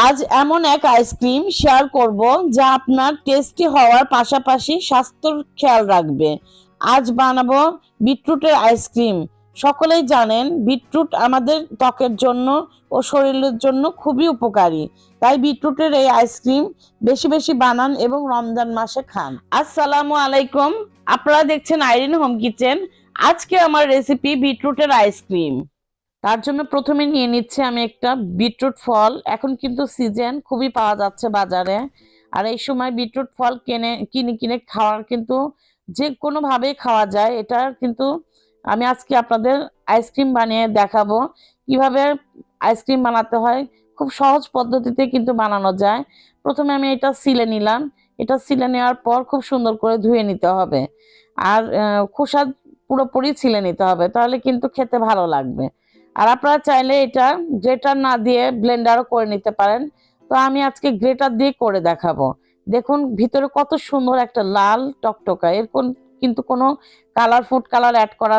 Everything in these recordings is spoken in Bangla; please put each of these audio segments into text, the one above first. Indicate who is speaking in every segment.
Speaker 1: আজ এমন এক আইসক্রিম শেয়ার করব যা আপনার টেস্টি হওয়ার পাশাপাশি স্বাস্থ্যর খেয়াল রাখবে। আজ বানাবো বিটরুটের আইসক্রিম। সকলেই জানেন, বিটরুট আমাদের ত্বকের জন্য ও শরীরের জন্য খুবই উপকারী। তাই বিটরুটের এই আইসক্রিম বেশি বেশি বানান এবং রমজান মাসে খান। আসসালামু আলাইকুম। আপনারা দেখছেন আইরিন হোম কিচেন। আজকে আমার রেসিপি বিটরুটের আইসক্রিম। তার জন্য প্রথমে নিয়ে নিচ্ছে আমি একটা বিটরুট ফল। এখন কিন্তু সিজন খুবই পাওয়া যাচ্ছে বাজারে। আর এই সময় বিটরুট ফল কিনে কিনে কিনে খাওয়ার কিন্তু যে কোনোভাবেই খাওয়া যায়, এটা কিন্তু আমি আজকে আপনাদের আইসক্রিম বানিয়ে দেখাবো। কীভাবে আইসক্রিম বানাতে হয়, খুব সহজ পদ্ধতিতে কিন্তু বানানো যায়। প্রথমে আমি এটা সিলে নিলাম। এটা সিলে নেওয়ার পর খুব সুন্দর করে ধুয়ে নিতে হবে। আর খোসা পুরোপুরি ছিলে নিতে হবে, তাহলে কিন্তু খেতে ভালো লাগবে। আর আপনারা চাইলে এটা গ্রেটার না দিয়ে ব্লেন্ডারও করে নিতে পারেন। তো আমি আজকে গ্রেটার দিয়ে করে দেখাবো। দেখুন, ভিতরে কত সুন্দর একটা লাল টকটকা। এর কোন, কিন্তু কোনো কালার, ফুড কালার অ্যাড করা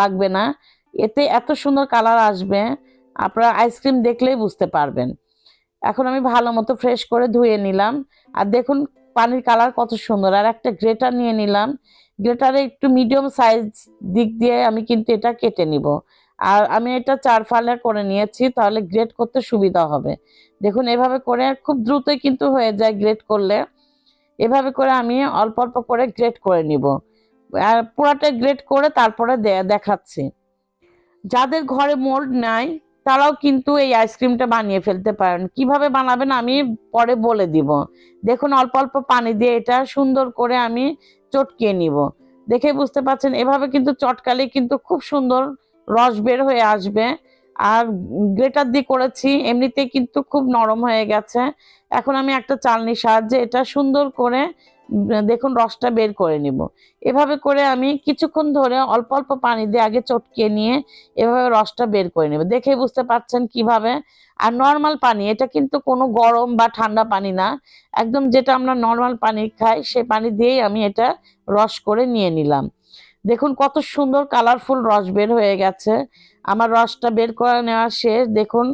Speaker 1: লাগবে না। এতে এত সুন্দর কালার আসবে, আপনারা আইসক্রিম দেখলেই বুঝতে পারবেন। এখন আমি ভালো মতো ফ্রেশ করে ধুয়ে নিলাম। আর দেখুন, পানির কালার কত সুন্দর। আর একটা গ্রেটার নিয়ে নিলাম। গ্রেটারে একটু মিডিয়াম সাইজ দিক দিয়ে আমি কিন্তু এটা কেটে নিব। আর আমি এটা চার ফালে করে নিয়েছি, তাহলে গ্রেট করতে সুবিধা হবে। দেখুন, এভাবে করে খুব দ্রুতই কিন্তু হয়ে যায় গ্রেট করলে। এভাবে করে আমি অল্প অল্প করে গ্রেট করে নিব। আর পুরাটা গ্রেট করে তারপরে দেখাচ্ছি। যাদের ঘরে মোল্ড নাই, তারাও কিন্তু এই আইসক্রিমটা বানিয়ে ফেলতে পারেন। কীভাবে বানাবেন আমি পরে বলে দিব। দেখুন, অল্প অল্প পানি দিয়ে এটা সুন্দর করে আমি চটকিয়ে নিব। দেখে বুঝতে পারছেন, এভাবে কিন্তু চটকালে কিন্তু খুব সুন্দর রস বের হয়ে আসবে। আর গ্রেটার দিয়ে করেছি, এমনিতেই কিন্তু খুব নরম হয়ে গেছে। এখন আমি একটা চালনির সাহায্যে এটা সুন্দর করে দেখুন রসটা বের করে নিব। এভাবে করে আমি কিছুক্ষণ ধরে অল্প অল্প পানি দিয়ে আগে চটকিয়ে নিয়ে এভাবে রসটা বের করে নেব। দেখে বুঝতে পারছেন কীভাবে? আর নর্মাল পানি, এটা কিন্তু কোনো গরম বা ঠান্ডা পানি না। একদম যেটা আমরা নর্মাল পানি খাই, সে পানি দিয়েই আমি এটা রস করে নিয়ে নিলাম। দেখুন কত সুন্দর কালারফুল রস বের হয়ে গেছে। আমার রসটা বের করে নেওয়া শেষ। দেখুন,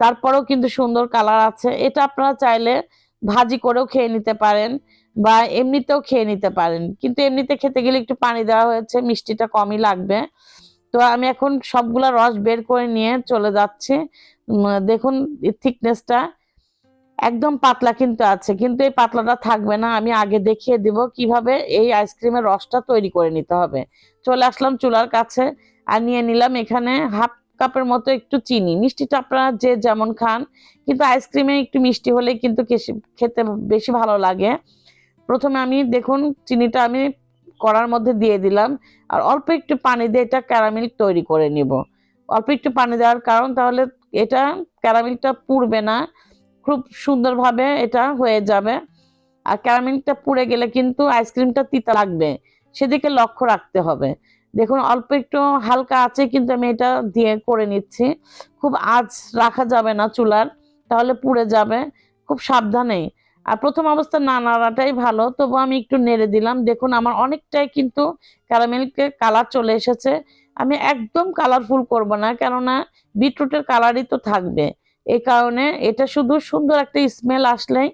Speaker 1: তারপরেও কিন্তু সুন্দর কালার আছে। এটা আপনারা চাইলে ভাজি করেও খেয়ে নিতে পারেন বা এমনিতেও খেয়ে নিতে পারেন। কিন্তু এমনিতে খেতে গেলে একটু পানি দেওয়া হয়েছে, মিষ্টিটা কমই লাগবে। তো আমি এখন সবগুলা রস বের করে নিয়ে চলে যাচ্ছি। দেখুন থিকনেসটা একদম পাতলা কিন্তু আছে, কিন্তু এই পাতলাটা থাকবে না, আমি আগে দেখিয়ে দিব কীভাবে এই আইসক্রিমের রসটা তৈরি করে নিতে হবে। চলে আসলাম চুলার কাছে, আর নিয়ে নিলাম এখানে হাফ কাপের মতো একটু চিনি। মিষ্টিটা আপনারা যে যেমন খান, কিন্তু আইসক্রিমে একটু মিষ্টি হলে কিন্তু খেতে বেশি ভালো লাগে। প্রথমে আমি দেখুন চিনিটা আমি কড়ার মধ্যে দিয়ে দিলাম, আর অল্প একটু পানি দিয়ে এটা ক্যারামেল তৈরি করে নিব। অল্প একটু পানি দেওয়ার কারণ তাহলে এটা ক্যারামেলটা পুড়বে না খুব সুন্দরভাবে এটা হয়ে যাবে। আর ক্যারামেলটা পুড়ে গেলে কিন্তু আইসক্রিমটা তিতা লাগবে। সেদিকে লক্ষ্য রাখতে হবে। দেখুন, অল্প একটু হালকা আছে কিন্তু আমি এটা দিয়ে করে নিচ্ছি। খুব আঁচ রাখা যাবে না চুলার, তাহলে পুড়ে যাবে। খুব সাবধানে। আর প্রথম অবস্থা না নাড়াটাই ভালো, তবু আমি একটু নেড়ে দিলাম। দেখুন, আমার অনেকটাই কিন্তু ক্যারামেলকে কালার চলে এসেছে। আমি একদম কালারফুল করব না, কেননা বিটরুটের কালারই তো থাকবে। এই কারণে এটা শুধু সুন্দর একটা স্মেল আসলেই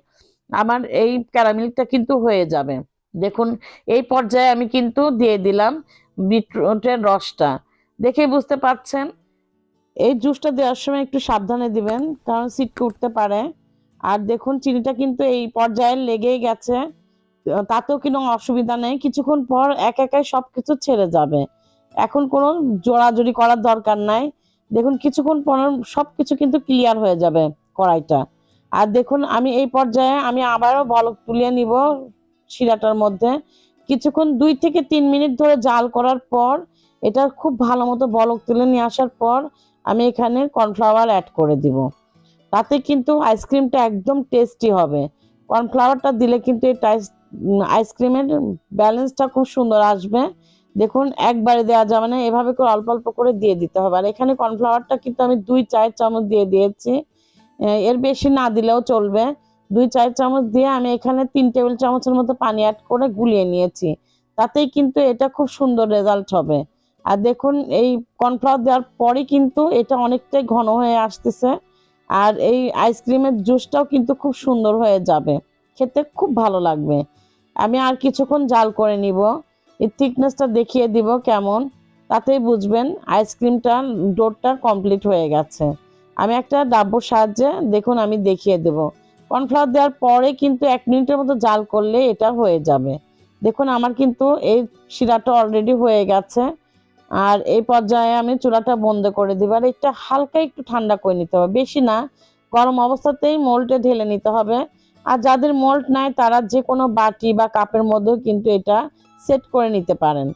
Speaker 1: আমার এই ক্যারামেলটা কিন্তু হয়ে যাবে। দেখুন, এই পর্যায়ে আমি কিন্তু দিয়ে দিলাম বিটরুটের রসটা। দেখেই বুঝতে পারছেন? এই জুসটা দেওয়ার সময় একটু সাবধানে দিবেন, কারণ সিটকে উঠতে পারে। আর দেখুন, চিনিটা কিন্তু এই পর্যায়ে লেগেই গেছে। তাতেও কোনো অসুবিধা নেই। কিছুক্ষণ পর এক একাই সব কিছু ছেড়ে যাবে। এখন কোনো জোড়াজুড়ি করার দরকার নাই। দেখুন, কিছুক্ষণ পর সব কিছু কিন্তু ক্লিয়ার হয়ে যাবে কড়াইটা। আর দেখুন, আমি এই পর্যায়ে আমি আবারও বলক তুলে নিব শিরাটার মধ্যে। কিছুক্ষণ দুই থেকে তিন মিনিট ধরে জাল করার পর, এটা খুব ভালো মতো বলক তুলে নিয়ে আসার পর, আমি এখানে কর্নফ্লাওয়ার অ্যাড করে দিব। তাতে কিন্তু আইসক্রিমটা একদম টেস্টি হবে। কর্নফ্লাওয়ারটা দিলে কিন্তু এই আইসক্রিমের ব্যালেন্সটা খুব সুন্দর আসবে। দেখুন, একবারে দেওয়া যাবে না। এভাবে করে অল্প অল্প করে দিয়ে দিতে হবে। আর এখানে কর্নফ্লাওয়ারটা কিন্তু আমি দুই চায়ের চামচ দিয়ে দিয়েছি। এর বেশি না দিলেও চলবে। দুই চায়ের চামচ দিয়ে আমি এখানে তিন টেবিল চামচের মতো পানি অ্যাড করে গুলিয়ে নিয়েছি। তাতেই কিন্তু এটা খুব সুন্দর রেজাল্ট হবে। আর দেখুন, এই কর্নফ্লাওয়ার দেওয়ার পরে কিন্তু এটা অনেকটাই ঘন হয়ে আসতেছে। আর এই আইসক্রিমের জুসটাও কিন্তু খুব সুন্দর হয়ে যাবে। খেতে খুব ভালো লাগবে। আমি আর কিছুক্ষণ জাল করে নিব। এই থিকনেসটা দেখিয়ে দিব কেমন। তাতেই বুঝবেন আইসক্রিমটা ডোরটা কমপ্লিট হয়ে গেছে। আমি একটা ডাব্বুর সাহায্যে দেখুন আমি দেখিয়ে দেব। কর্নফ্লাওয়ার দেওয়ার পরে কিন্তু এক মিনিটের মতো জাল করলে এটা হয়ে যাবে। দেখুন আমার কিন্তু এই শিরাটা অলরেডি হয়ে গেছে। আর এই পর্যায়ে আমি চুলাটা বন্ধ করে দিব। আর এটা হালকা একটু ঠান্ডা করে নিতে হবে। বেশি না, গরম অবস্থাতেই মোল্টে ঢেলে নিতে হবে। আর যাদের মোল্ট নাই তারা যে কোনো বাটি বা কাপের মধ্যেও কিন্তু এটা সেট করে নিতে পারেন।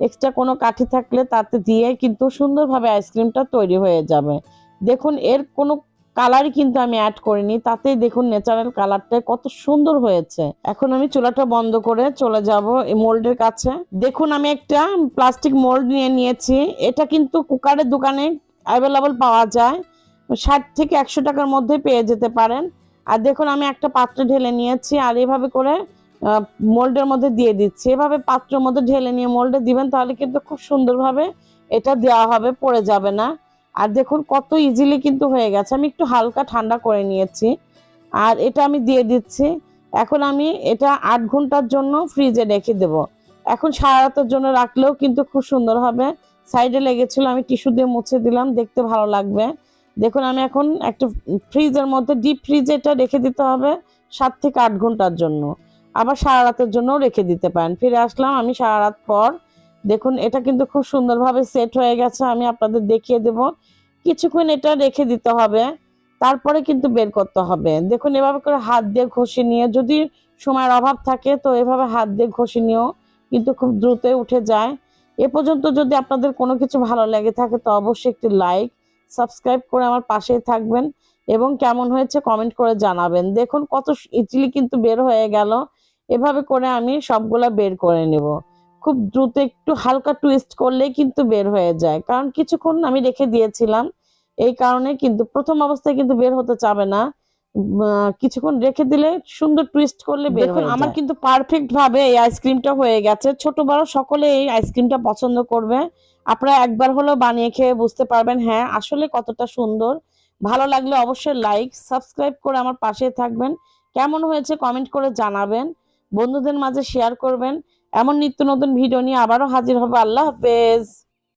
Speaker 1: এক্সট্রা কোনো কাঠি থাকলে তাতে দিয়ে কিন্তু সুন্দরভাবে আইসক্রিমটা তৈরি হয়ে যাবে। দেখুন, এর কোনো কালারই কিন্তু আমি অ্যাড করিনি। তাতেই দেখুন ন্যাচারাল কালারটা কত সুন্দর হয়েছে। এখন আমি চুলাটা বন্ধ করে চলে যাব এই মোল্ডের কাছে। দেখুন, আমি একটা প্লাস্টিক মোল্ড নিয়ে নিয়েছি। এটা কিন্তু কুকারের দোকানে অ্যাভেলেবল পাওয়া যায়। ষাট থেকে একশো টাকার মধ্যে পেয়ে যেতে পারেন। আর দেখুন, আমি একটা পাত্রে ঢেলে নিয়েছি। আর এভাবে করে মোল্ডের মধ্যে দিয়ে দিচ্ছি। এভাবে পাত্রের মধ্যে ঢেলে নিয়ে মোল্ডে দিবেন, তাহলে কিন্তু খুব সুন্দরভাবে এটা দেওয়া হবে, পড়ে যাবে না। আর দেখুন কত ইজিলি কিন্তু হয়ে গেছে। আমি একটু হালকা ঠান্ডা করে নিয়েছি। আর এটা আমি দিয়ে দিচ্ছি। এখন আমি এটা আট ঘণ্টার জন্য ফ্রিজে রেখে দেব। এখন সারা রাতের জন্য রাখলেও কিন্তু খুব সুন্দর হবে। সাইডে লেগেছিল, আমি টিস্যু দিয়ে মুছে দিলাম, দেখতে ভালো লাগবে। দেখুন, আমি এখন একটা ফ্রিজের মধ্যে ডিপ ফ্রিজে এটা রেখে দিতে হবে সাত থেকে আট ঘণ্টার জন্য। আবার সারা রাতের জন্য রেখে দিতে পারেন। ফিরে আসলাম আমি সারা রাত পর। দেখুন, এটা কিন্তু খুব সুন্দরভাবে সেট হয়ে গেছে, আমি আপনাদের দেখিয়ে দেব। কিছুক্ষণ এটা রেখে দিতে হবে, তারপরে কিন্তু বের করতে হবে। দেখুন, এভাবে করে হাত দিয়ে ঘষে নিয়ে, যদি সময়ের অভাব থাকে, তো এভাবে হাত দিয়ে ঘষে নিয়েও কিন্তু খুব দ্রুতই উঠে যায়। এ পর্যন্ত যদি আপনাদের কোনো কিছু ভালো লেগে থাকে, তো অবশ্যই একটি লাইক সাবস্ক্রাইব করে আমার পাশেই থাকবেন এবং কেমন হয়েছে কমেন্ট করে জানাবেন। দেখুন, কত ইজিলি কিন্তু বের হয়ে গেল। এভাবে করে আমি সবগুলা বের করে নেব। খুব দ্রুত একটু হালকা টুইস্ট করলেই কিন্তু বের হয়ে যায়। কারণ কিছুক্ষণ আমি রেখে দিয়েছিলাম। এই কারণে কিন্তু প্রথম অবস্থায় কিন্তু বের হতে চাবে না। কিছুক্ষণ রেখে দিলে সুন্দর টুইস্ট করলে বের
Speaker 2: দেখুন,
Speaker 1: হয়ে আমার
Speaker 2: আমার
Speaker 1: কিন্তু পারফেক্ট ভাবে এই আইসক্রিমটা হয়ে গেছে। ছোট বড় সকলে এই আইসক্রিমটা পছন্দ করবে। আপনারা একবার হলেও বানিয়ে খেয়ে বুঝতে পারবেন হ্যাঁ আসলে কতটা সুন্দর। ভালো লাগলে অবশ্যই লাইক সাবস্ক্রাইব করে আমার পাশে থাকবেন। কেমন হয়েছে কমেন্ট করে জানাবেন। বন্ধুদের মাঝে শেয়ার করবেন। এমন নিত্য নতুন ভিডিও নিয়ে আবারও হাজির হবে। আল্লাহ হাফেজ।